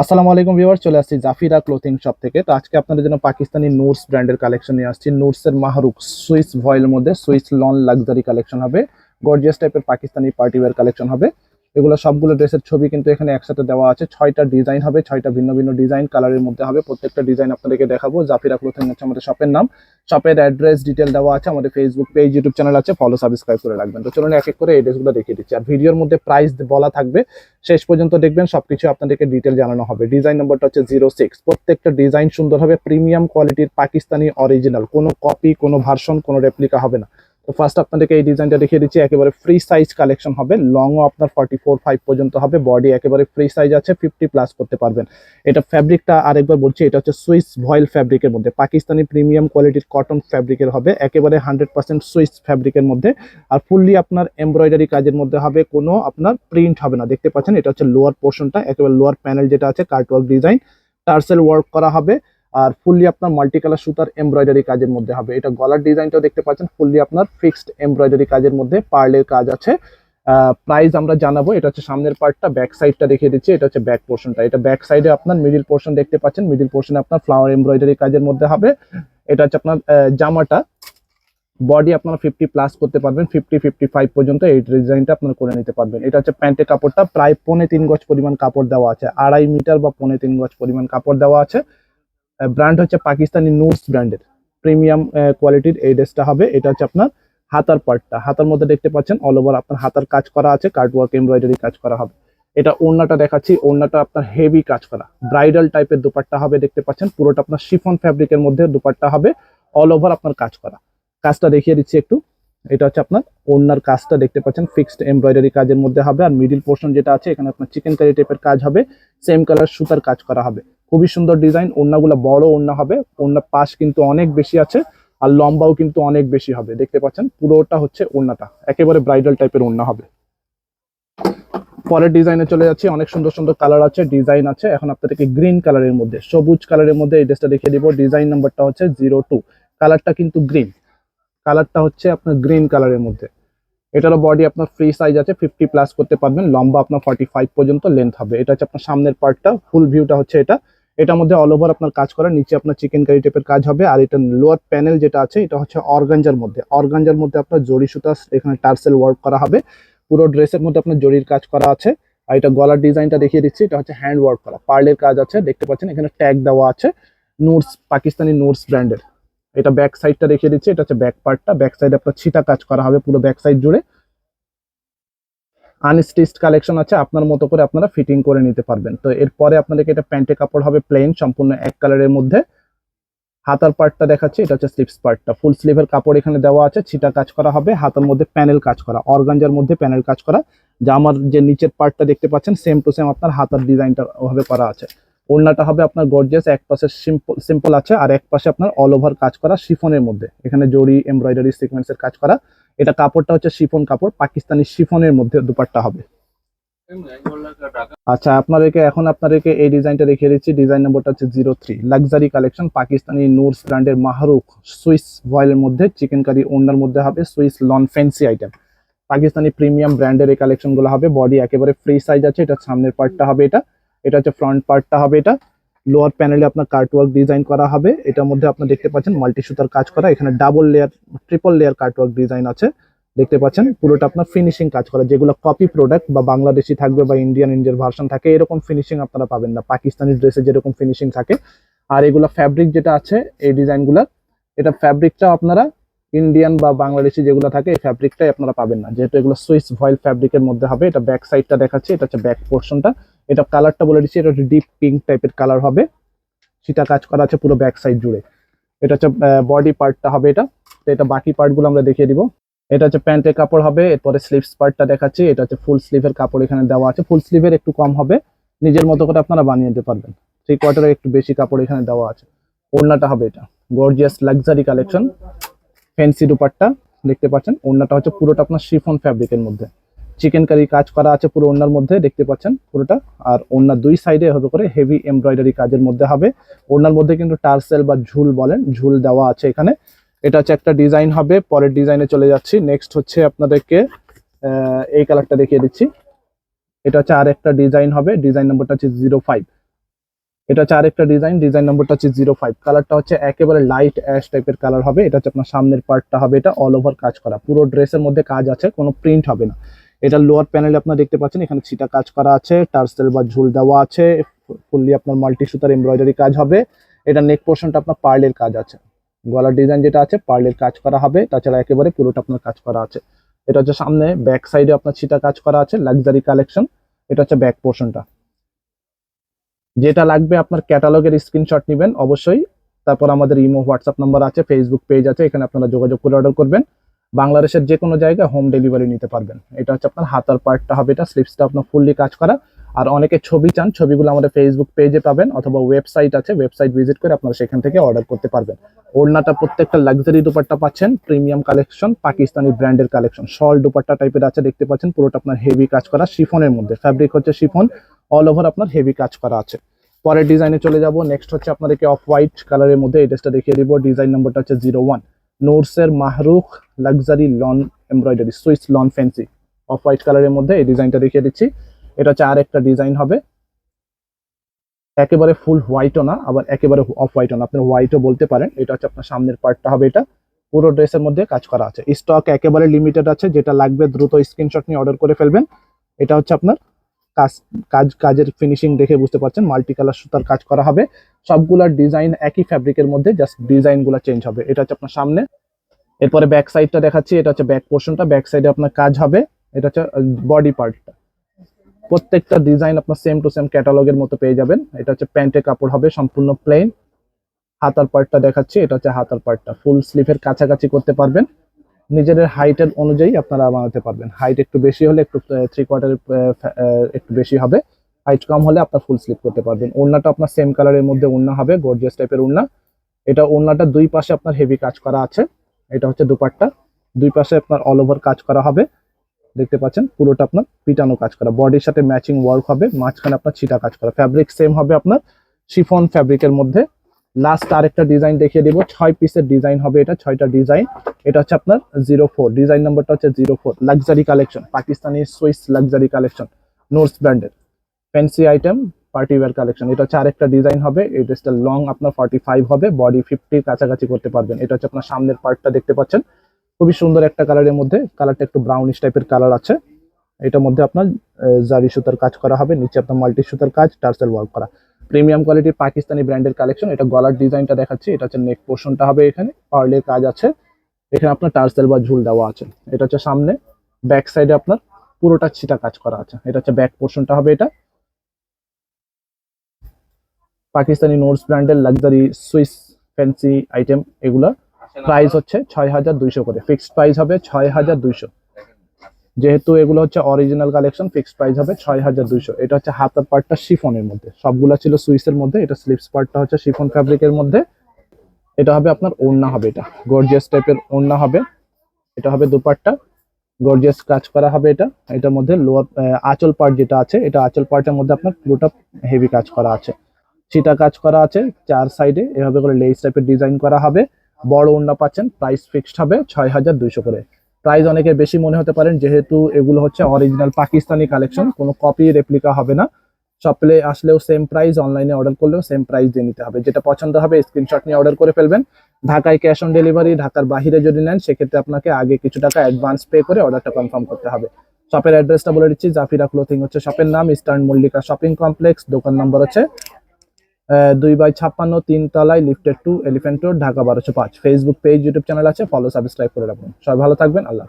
আসসালামু আলাইকুম ভিউয়ার চলে আসছি জাফিরা ক্লোথিং শপ থেকে। তো আজকে আপনাদের জন্য পাকিস্তানি নুটস ব্র্যান্ডের কালেকশন নিয়ে আসছি। নুটসের মাহরুক সুইস ভয়েলের মধ্যে সুইস লন লাক্সারি কালেকশন হবে। গর্জিয়াস টাইপের পাকিস্তানি পার্টি ওয়্যার কালেকশন হবে। এগুলো সবগুলো ড্রেসের ছবি কিন্তু এখানে একসাথে দেওয়া আছে। ছয়টা ডিজাইন হবে, ছয়টা ভিন্ন ভিন্ন ডিজাইন, কালারের মধ্যে হবে। প্রত্যেকটা ডিজাইন আপনাদেরকে দেখাবো। জাফিরা ক্লোথিং হচ্ছে আমাদের শপের নাম। শপের অ্যাড্রেস ডিটেল দেওয়া আছে, আমাদের ফেসবুক পেজ ইউটিউব চ্যানেল আছে। ফলো সাবস্ক্রাইব করে রাখবেন। তো চলুন এক এক করে এই ড্রেসগুলো দেখিয়ে দিচ্ছি। আর ভিডিওর মধ্যে প্রাইস বলা থাকবে। শেষ পর্যন্ত দেখবেন সবকিছু আপনাদেরকে ডিটেল জানানো হবে। ডিজাইন নম্বরটা হচ্ছে জিরো সিক্স প্রত্যেকটা ডিজাইন সুন্দর হবে। প্রিমিয়াম কোয়ালিটির পাকিস্তানি অরিজিনাল কোনো কপি কোনো ভার্সন কোনো রেপ্লিকা হবে না। তো ফার্স্ট আপনাদেরকে এই ডিজাইনটা দেখিয়ে দিচ্ছি, একেবারে ফ্রি সাইজ কালেকশন হবে। লংও আপনার ফর্টি ফোর ফাইভ পর্যন্ত হবে। বডি একেবারে ফ্রি সাইজ আছে ফিফটি প্লাস করতে পারবেন। এটা ফ্যাব্রিকটা আরেকবার বলছি, এটা হচ্ছে সুইস ভয়েল ফ্যাব্রিকের মধ্যে। পাকিস্তানি প্রিমিয়াম কোয়ালিটির কটন ফ্যাব্রিকের হবে, একেবারে হান্ড্রেড পার্সেন্ট সুইস ফ্যাব্রিকের মধ্যে। আর ফুললি আপনার এমব্রয়ডারি কাজের মধ্যে হবে, কোনো আপনার প্রিন্ট হবে না। দেখতে পাচ্ছেন, এটা হচ্ছে লোয়ার পোর্শনটা একেবারে লোয়ার প্যানেল যেটা আছে কার্টওয়ার্ক ডিজাইন টার্সেল ওয়ার্ক করা হবে। আর ফুললি আপনার মাল্টি কালার সুতার এমব্রয়ডারি কাজের মধ্যে হবে। এটা গলার ডিজাইনটাও দেখতে পাচ্ছেন ফুললি আপনার ফিক্সড এমব্রয়ডারি কাজের মধ্যে পার্লের কাজ আছে। প্রাইস আমরা জানাব, এটা হচ্ছে সামনের পার্টটা ব্যাক সাইডটা দেখিয়ে দিচ্ছি, এটা হচ্ছে ব্যাক পোর্শনটা এটা ব্যাক সাইডে আপনার মিডিল পোর্শন দেখতে পাচ্ছেন মিডিল পোর্শনে আপনার ফ্লাওয়ার এমব্রয়ডারি কাজের মধ্যে হবে। এটা হচ্ছে আপনার জামাটা। বডি আপনারা ফিফটি প্লাস করতে পারবেন ফিফটি ফিফটি ফাইভ পর্যন্ত এই ডিজাইনটা আপনারা করে নিতে পারবেন। এটা হচ্ছে প্যান্টের কাপড়টা, প্রায় পৌনে তিন গজ পরিমাণ কাপড় দেওয়া আছে। আড়াই মিটার বা পৌনে তিন গজ পরিমাণ কাপড় দেওয়া আছে। ব্র্যান্ড হচ্ছে পাকিস্তানি নুটস ব্র্যান্ডের প্রিমিয়াম কোয়ালিটির এই ড্রেসটা হবে। এটা হচ্ছে আপনার হাতার পার্টটা হাতার মধ্যে দেখতে পাচ্ছেন অল ওভার আপনার হাতার কাজ করা আছে কার্ডওয়ার্ক এমব্রয়ডারি কাজ করা হবে। এটা ওড়নাটা দেখাচ্ছি, ওড়নাটা আপনার হেভি কাজ করা। ব্রাইডাল টাইপের দুপাট্টা হবে, দেখতে পাচ্ছেন, পুরোটা আপনার শিফন ফ্যাব্রিকের মধ্যে দুপাট্টা হবে অল ওভার আপনার কাজ করা। কাজটা দেখিয়ে দিচ্ছি একটু। এটা হচ্ছে আপনার ওড়নার কাজটা দেখতে পাচ্ছেন ফিক্সড এমব্রয়ডারি কাজের মধ্যে হবে। আর মিডিল পোর্শন যেটা আছে, এখানে আপনার চিকেন কারি টাইপের কাজ হবে। সেম কালার সুতার কাজ করা হবে। খুবই সুন্দর ডিজাইন ওড়নাগুলো বড় ওড়না হবে। ওড়নার পাশ কিন্তু অনেক বেশি আছে আর লম্বাও কিন্তু অনেক বেশি হবে। দেখতে পাচ্ছেন, পুরোটা হচ্ছে ওড়নাটা। একেবারে ব্রাইডাল টাইপের ওড়না হবে। পরের ডিজাইনে চলে যাচ্ছে। অনেক সুন্দর সুন্দর কালার আছে ডিজাইন আছে। এখন আপনাদেরকে গ্রিন কালারের মধ্যে, সবুজ কালারের মধ্যে এই ড্রেসটা দেখিয়ে দিব। ডিজাইন নাম্বারটা হচ্ছে জিরো টু কালারটা কিন্তু গ্রিন কালারটা হচ্ছে আপনার গ্রিন কালারের মধ্যে। এটারও বডি আপনার ফ্রি সাইজ আছে ফিফটি প্লাস করতে পারবেন। লম্বা আপনার ফর্টি ফাইভ পর্যন্ত লেন্থ হবে। এটা হচ্ছে আপনার সামনের পার্টটা ফুল ভিউটা হচ্ছে এটা। এটার মধ্যে অল ওভার আপনার কাজ করা, নিচে আপনার চিকেন কারি টাইপের কাজ হবে। আর এটা লোয়ার প্যানেল যেটা আছে, এটা হচ্ছে অর্গানজার মধ্যে। অর্গানজার মধ্যে আপনার জরি সুতা, এখানে টার্সেল ওয়ার্ক করা হবে। পুরো ড্রেসের মধ্যে আপনার জরির কাজ করা আছে। আর এটা গলার ডিজাইনটা দেখিয়ে দিচ্ছি, এটা হচ্ছে হ্যান্ড ওয়ার্ক করা। পার্লের কাজ আছে, দেখতে পাচ্ছেন, এখানে ট্যাগ দেওয়া আছে। নুটস পাকিস্তানি নুটস ব্র্যান্ডের এটা ব্যাক সাইডটা দেখিয়ে দিচ্ছি, এটা হচ্ছে ব্যাক পার্টটা ব্যাক সাইডে আপনার ছিটা কাজ করা হবে পুরো ব্যাক সাইড জুড়ে। আনস্টিচড কালেকশন আছে, আপনার মতো করে আপনারা ফিটিং করে নিতে পারবেন। তো এরপরে আপনাদেরকে এটা প্যান্টে কাপড় হবে প্লেন সম্পূর্ণ এক কালারের মধ্যে। হাতার পার্টটা দেখাচ্ছি, এটা হচ্ছে স্লিপস পার্টটা ফুল স্লিভের কাপড় এখানে দেওয়া আছে, ছিটা কাজ করা হবে, হাতের মধ্যে প্যানেল কাজ করা, অর্গানজার মধ্যে প্যানেল কাজ করা। জামার যে নিচের পার্টটা দেখতে পাচ্ছেন সেম টু সেম আপনার হাতার ডিজাইনটা ওভাবে করা আছে। ওড়নাটা হবে আপনার গর্জিয়াস এক পাশে সিম্পল সিম্পল আছে আর এক পাশে আপনার অল ওভার কাজ করা শিফনের মধ্যে। এখানে জরি এমব্রয়ডারি সিকোয়েন্সের কাজ করা। এটা কাপড়টা হচ্ছে শিফন কাপড়, পাকিস্তানি শিফনের মধ্যে দুপাট্টা হবে। আচ্ছা আপনাদেরকে এখন আপনাদেরকে এই ডিজাইনটা দেখিয়ে দিচ্ছি। ডিজাইন নম্বরটা হচ্ছে zero three luxury collection Pakistani Noor's ব্র্যান্ডের মাহরুখ, সুইস ভয়েলের মধ্যে চিকেন কারি ওনার মধ্যে হবে, Swiss lawn fancy item Pakistani premium ব্র্যান্ডের এই কালেকশনগুলো হবে। বডি একেবারে ফ্রি সাইজ আছে, এটা সামনের পার্টটা হবে এটা। এটা হচ্ছে ফ্রন্ট পার্টটা হবে এটা। লোয়ার প্যানেলে আপনার কার্টওয়ার্ক ডিজাইন করা হবে। এটার মধ্যে আপনার দেখতে পাচ্ছেন মাল্টি সুতার কাজ করা। এখানে double layer triple layer cutwork design আছে। দেখতে পাচ্ছেন পুরোটা আপনার ফিনিশিং কাজ করা। যেগুলো কপি প্রোডাক্ট বা বাংলাদেশি থাকবে বা ইন্ডিয়ান ইন্ডিয়ার ভার্সন থাকে, এরকম ফিনিশিং আপনারা পাবেন না। পাকিস্তানি ড্রেসে যেরকম ফিনিশিং থাকে। আর এগুলো ফ্যাব্রিক যেটা আছে, এই ডিজাইনগুলোর এটা ফ্যাব্রিকটা আপনারা ইন্ডিয়ান বা বাংলাদেশি যেগুলো থাকে, এই ফ্যাব্রিকটাই আপনারা পাবেন না। যেহেতু এগুলো সুইস ভয়েল ফ্যাব্রিকের মধ্যে হবে, এটা ব্যাক সাইডটা দেখাচ্ছে, এটা হচ্ছে ব্যাক পোর্শনটা এটা কালারটা বলে দিচ্ছি, এটা ডিপ পিঙ্ক টাইপের কালার হবে। সেটা কাজ করা আছে পুরো ব্যাক সাইড জুড়ে। এটা হচ্ছে বডি পার্টটা হবে এটা। তো এটা বাকি পার্টগুলো আমরা দেখিয়ে দিব। এটা হচ্ছে প্যান্টের কাপড় হবে, এরপরে স্লিভস পার্টটা দেখাচ্ছি। এটা হচ্ছে ফুল স্লিভের কাপড় এখানে দেওয়া আছে। ফুল স্লিভের একটু কম হবে। নিজের মতো করে আপনারা বানিয়ে নিতে পারবেন। থ্রি কোয়ার্টারের একটু বেশি কাপড় এখানে দেওয়া আছে। ওড়নাটা হবে এটা। Gorgeous luxury collection fancy dupatta, দেখতে পাচ্ছেন? ওড়নাটা হচ্ছে পুরোটা আপনার শিফন ফ্যাব্রিকের মধ্যে। চিকেন কারি কাজ করা আছে পুরো ওড়নার মধ্যে, দেখতে পাচ্ছেন পুরোটা। আর ওড়নার দুই সাইডে হবে করে হেভি এমব্রয়ডারি কাজের মধ্যে হবে। ওড়নার মধ্যে কিন্তু টার্সেল বা ঝুল বলেন, ঝুল দেওয়া আছে এখানে। এটা হচ্ছে একটা ডিজাইন হবে, পরের ডিজাইনে চলে যাচ্ছি। নেক্সট হচ্ছে আপনাদেরকে এই কালারটা দেখিয়ে দিচ্ছি। এটা হচ্ছে আর একটা ডিজাইন হবে ডিজাইন নাম্বারটা হচ্ছে জিরো ফাইভ এটা হচ্ছে আরেকটা ডিজাইন ডিজাইন নম্বরটা হচ্ছে জিরো ফাইভ কালারটা হচ্ছে একেবারে লাইট অ্যাশ টাইপের কালার হবে। এটা হচ্ছে আপনার সামনের পার্টটা হবে, এটা অল ওভার কাজ করা। পুরো ড্রেসের মধ্যে কাজ আছে, কোনো প্রিন্ট হবে না। এটা লোয়ার প্যানেলে আপনারা দেখতে পাচ্ছেন, এখানে ছিটা কাজ করা আছে, টার্সেল বা ঝুল দেওয়া আছে ফুললি আপনার মাল্টি সুতার এমব্রয়ডারি কাজ হবে। এটা নেক পোর্শনটা আপনার পার্লের কাজ আছে। গলার ডিজাইন যেটা আছে পার্লের কাজ করা হবে, তাছাড়া একেবারে পুরোটা আপনার কাজ করা আছে। এটা হচ্ছে সামনে ব্যাক সাইডে আপনার ছিটা কাজ করা আছে লাক্সারি কালেকশন এটা হচ্ছে ব্যাক পোর্শনটা যেটা লাগবে আপনার ক্যাটালগের স্ক্রিনশট নেবেন, অবশ্যই। তারপর আমাদের ইমো, হোয়াটসঅ্যাপ নাম্বার আছে ফেসবুক পেজ আছে, এখানে আপনারা যোগাযোগ করে অর্ডার করবেন। বাংলাদেশের যে কোনো জায়গায় হোম ডেলিভারি নিতে পারবেন। এটা হচ্ছে আপনার হাতার পার্টটা হবে, এটা স্লিপসটা আপনার ফুললি কাজ করা। আর অনেকে ছবি চান, ছবিগুলো আমাদের ফেসবুক পেজে পাবেন অথবা ওয়েবসাইট আছে ওয়েবসাইট ভিজিট করে আপনারা সেখান থেকে অর্ডার করতে পারবেন। ওড়নাটা প্রত্যেকটা লাক্সারি দুপাট্টা পাচ্ছেন প্রিমিয়াম কালেকশন পাকিস্তানি ব্র্যান্ডের কালেকশন শল দুপাট্টা টাইপের আছে, দেখতে পাচ্ছেন, পুরোটা আপনার হেভি কাজ করা শিফনের মধ্যে। ফ্যাব্রিক হচ্ছে শিফন অল ওভার আপনার হেভি কাজ করা আছে। পরের ডিজাইনে চলে যাব নেক্সট হচ্ছে আপনাদেরকে অফ হোয়াইট কালারের মধ্যে এই ড্রেসটা দেখিয়ে দিব। ডিজাইন নাম্বারটা হচ্ছে zero one নোটসের Mahrukh luxury lawn embroidery Swiss lawn fancy off white কালারের মধ্যে এই ডিজাইনটা দেখিয়ে দিচ্ছি। এটা আর একটা ডিজাইন হবে। একেবারে ফুল হোয়াইটও না, আবার একেবারে অফ হোয়াইটও না। আপনি হোয়াইটও বলতে পারেন। এটা হচ্ছে আপনার সামনের পার্টটা হবে এটা। পুরো ড্রেসের মধ্যে কাজ করা আছে। স্টক একেবারে লিমিটেড আছে। যেটা লাগবে দ্রুত স্ক্রিনশট নিয়ে অর্ডার করে ফেলবেন। এটা হচ্ছে আপনার কাজ কাজ, কাজের ফিনিশিং দেখে বুঝতে পারছেন। মাল্টি কালার সুতার কাজ করা হবে। সবগুলার ডিজাইন একই ফ্যাব্রিকের মধ্যে জাস্ট ডিজাইনগুলো চেঞ্জ হবে। এটা হচ্ছে আপনার সামনে। এরপরে ব্যাক সাইডটা দেখাচ্ছি। এটা হচ্ছে ব্যাক পোর্শনটা ব্যাক সাইডে আপনার কাজ হবে। এটা হচ্ছে বডি পার্টটা প্রত্যেকটা ডিজাইন আপনার সেম টু সেম ক্যাটালগের মতো পেয়ে যাবেন। এটা হচ্ছে প্যান্টের কাপড় হবে, সম্পূর্ণ প্লেন হাতার পার্টটা দেখাচ্ছি। এটা হচ্ছে হাতার পার্টটা ফুল স্লিভের কাছাকাছি করতে পারবেন। নিজের হাইটের অনুযায়ী আপনারা বানাতে পারবেন। হাইট একটু বেশি হলে একটু থ্রি কোয়ার্টার একটু বেশি হবে। হাইট কম হলে আপনার ফুল স্লিপ করতে পারবেন। ওড়নাটা আপনার সেম কালারের মধ্যে ওড়না হবে গর্জিয়াস টাইপের ওড়না। এটা ওড়নাটা দুই পাশে আপনার হেভি কাজ করা আছে। এটা হচ্ছে দুপাট্টা। দুই পাশে আপনার অল ওভার কাজ করা হবে। দেখতে পাচ্ছেন, পুরোটা আপনার পিটানো কাজ করা। বডির সাথে ম্যাচিং ওয়ার্ক হবে। মাঝখানে আপনার ছিটা কাজ করা। ফ্যাব্রিক সেম হবে আপনার। শিফন ফ্যাব্রিকের মধ্যে। লাস্ট আরেকটা ডিজাইন দেখিয়ে দিব। ছয় পিসের ডিজাইন হবে এটা, ছয়টা ডিজাইন এটা হচ্ছে আপনার জিরো ফোর ডিজাইন নাম্বারটা হচ্ছে zero four luxury collection Pakistani Swiss luxury collection Notes ব্র্যান্ডের fancy item party wear collection এটা হচ্ছে আরেকটা ডিজাইন হবে। এই ড্রেসটা লং আপনার ফর্টি ফাইভ হবে। বডি ফিফটির কাছাকাছি করতে পারবেন। এটা হচ্ছে আপনার সামনের পার্টটা দেখতে পাচ্ছেন। খুবই সুন্দর একটা কালারের মধ্যে। কালারটা একটু ব্রাউনিশ টাইপের কালার আছে। এটার মধ্যে আপনার জারি সুতার কাজ করা হবে। নিচে আপনার মাল্টি সুতার কাজ, টার্সেল ওয়ার্ক করা। প্রিমিয়াম কোয়ালিটির পাকিস্তানি ব্র্যান্ডের কালেকশন। এটা গলার ডিজাইনটা দেখাচ্ছি। এটা হচ্ছে নেক পোর্শনটা হবে এখানে। পার্লের কাজ আছে। এখানে আপনার টার্সেল বা ঝুল দেওয়া আছে। এটা হচ্ছে সামনে। ব্যাক সাইডে আপনার পুরোটা ছিটা কাজ করা আছে। এটা হচ্ছে ব্যাক পোর্শনটা হবে এটা। পাকিস্তানি নোটস ব্র্যান্ডের লাক্সারি সুইস ফ্যান্সি আইটেম এগুলো। প্রাইস হচ্ছে ছয় হাজার দুইশো করে। ফিক্সড প্রাইস হবে ছয় হাজার দুইশো। যেহেতু এগুলো হচ্ছে অরিজিনাল কালেকশন ফিক্সড প্রাইস হবে ছয় হাজার দুইশো। এটা হচ্ছে হাতার পার্টটা শিফনের মধ্যে। সবগুলা ছিল সুইসের মধ্যে, এটা স্লিপস পার্টটা হচ্ছে শিফন ফ্যাব্রিকের মধ্যে। এটা হবে আপনার ওড়না হবে এটা। গর্জিয়াস টাইপের ওড়না হবে। এটা হবে দুপাট্টা। গর্জিয়াস কাজ করা হবে এটা। এটার মধ্যে লোয়ার আঁচল পার্ট যেটা আছে, এটা আঁচল পার্টের মধ্যে আপনার পুরোটা হেভি কাজ করা আছে। ছিটা কাজ করা আছে চার সাইডে এভাবে করে লেস টাইপের ডিজাইন করা হবে। বড় ওড়না পাচ্ছেন প্রাইস ফিক্সড হবে ছয় হাজার দুইশো করে। প্রাইস অনেকের বেশি মনে হতে পারেন, যেহেতু এগুলো হচ্ছে অরিজিনাল পাকিস্তানি কালেকশন কোনো কপি রেপ্লিকা হবে না। শপে আসলেও সেম প্রাইস অনলাইনে অর্ডার করলেও সেম প্রাইস দিয়ে নিতে হবে। যেটা পছন্দ হবে স্ক্রিনশট নিয়ে অর্ডার করে ফেলবেন। ঢাকায় ক্যাশ অন ডেলিভারি ঢাকার বাহিরে যদি নেন, সেক্ষেত্রে আপনাকে আগে কিছু টাকা অ্যাডভান্স পে করে অর্ডারটা কনফার্ম করতে হবে। শপের অ্যাড্রেসটা বলে দিচ্ছি, জাফিরা ক্লোথিং হচ্ছে শপের নাম, ইস্টার্ন মল্লিকা শপিং কমপ্লেক্স দোকান নম্বর হচ্ছে দুই বাই ছাপ্পান্ন, তিন তলায় lifted to elephant road Dhaka বারোশো পাঁচ। ফেসবুক পেজ ইউটিউব চ্যানেল আছে। ফলো সাবস্ক্রাইব করে রাখুন। সবাই ভালো থাকবেন। আল্লাহ